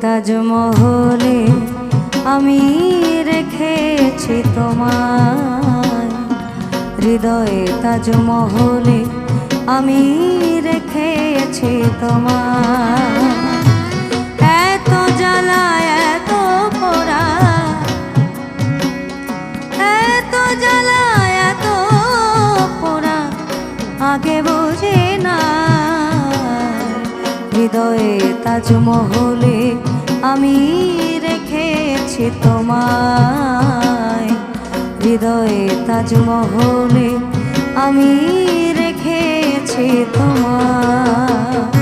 তাজমহলে আমি রেখেছি তোমায়। হৃদয়ে তাজমহলে আমি রেখেছি তোমায়। এত জ্বালা, এত পোড়া, এত জ্বালা, এত পোড়া, আগে বুঝে না। হৃদয়ে তাজমহলে আমি রেখেছি তোমায়। হৃদয়ে তাজমহলে আমি রেখেছি তোমায়।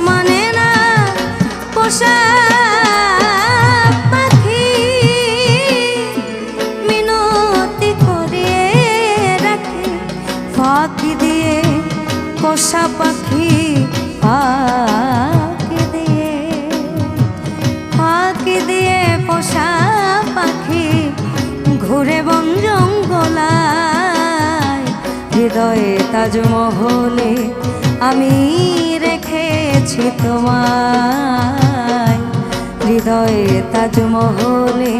মানে না পোষা পাখি। রাখি দিয়ে পোষা পাখি, ফাঁকি দিয়ে। ফাঁকি দিয়ে পোষা পাখি ঘুরে বন জঙ্গলায়। হৃদয়ে তাজমহলে আমি রেখেছি তোমায়। হৃদয়ে তাজমহলে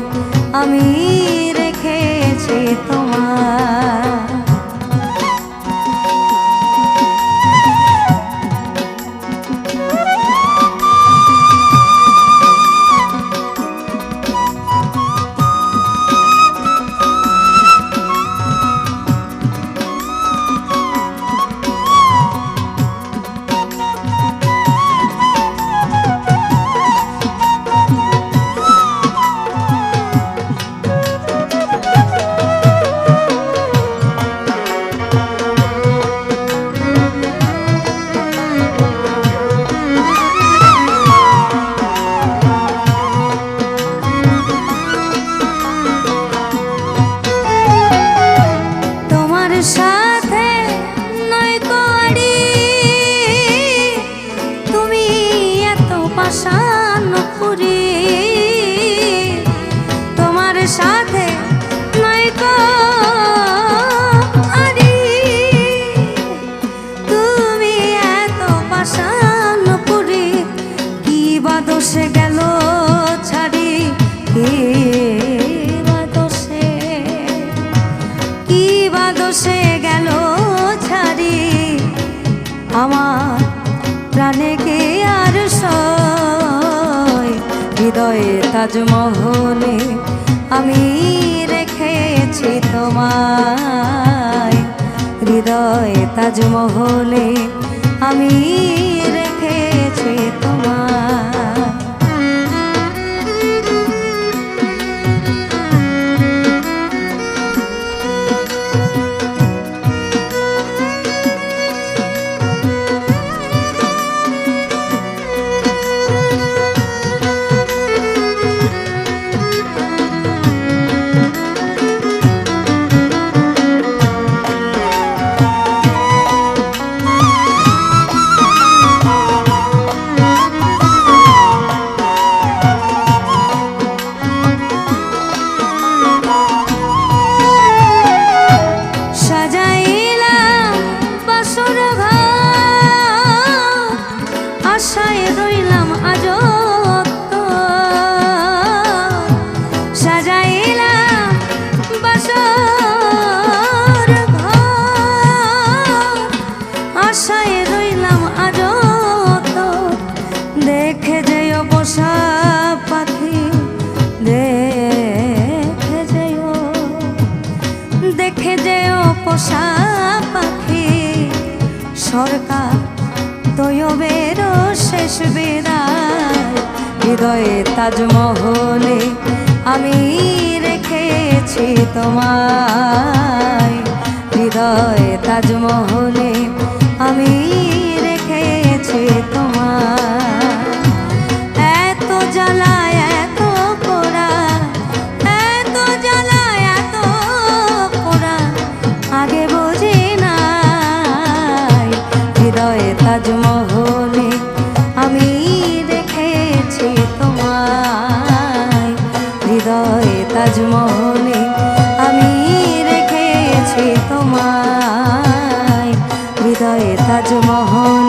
আমি আমার প্রাণে কে আর হৃদয়ে তাজমহলে আমি রেখেছি তোমায়। হৃদয়ে তাজমহলে আমি তৈবেরও শেষ বিদায়। হৃদয়ে তাজমহলে আমি রেখেছি তোমায়। হৃদয়ে তাজমহলে আমি রেখেছি তোমায়। তাজমহলে আমি রেখেছি তোমায়। হৃদয়ে তাজমহল